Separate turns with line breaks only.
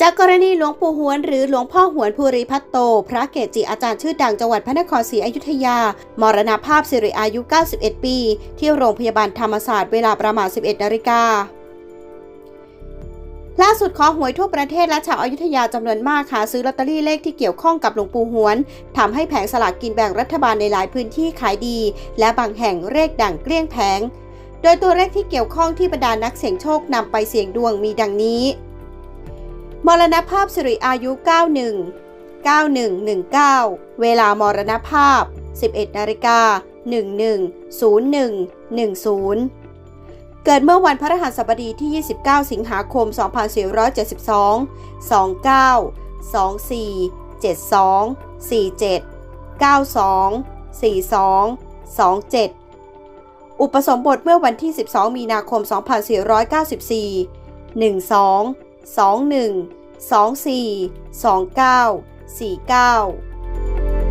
จากกรณีหลวงปู่หวนหรือหลวงพ่อหวนภูริพัตโต พระเกจิอาจารย์ชื่อดังจังหวัดพระนครศรีอยุธยา มรณภาพสิริอายุ 91 ปี ที่โรงพยาบาลธรรมศาสตร์เวลาประมาณ 11 นาฬิกาล่าสุดขอหวยทั่วประเทศและชาวอายุทยาจำนวนมากหาซื้อลอตเตอรี่เลขที่เกี่ยวข้องกับหลวงปู่หวนทำให้แผงสลากกินแบ่งรัฐบาลในหลายพื้นที่ขายดี และบางแห่งเลขดังเกลี้ยงแผง โดยตัวเลขที่เกี่ยวข้องที่บรรดานักเสี่ยงโชคนำไปเสี่ยงดวงมีดังนี้ มรณภาพสิริอายุ 91 9119 เวลามรณภาพ 11นาฬิกา11 01 10 เกิดเมื่อวันพฤหัสบดีที่ 29 สิงหาคม 2472 29 24 72 47 92 42 27 อุปสมบทเมื่อวันที่ 12 มีนาคม 2494 12 21 24 29 49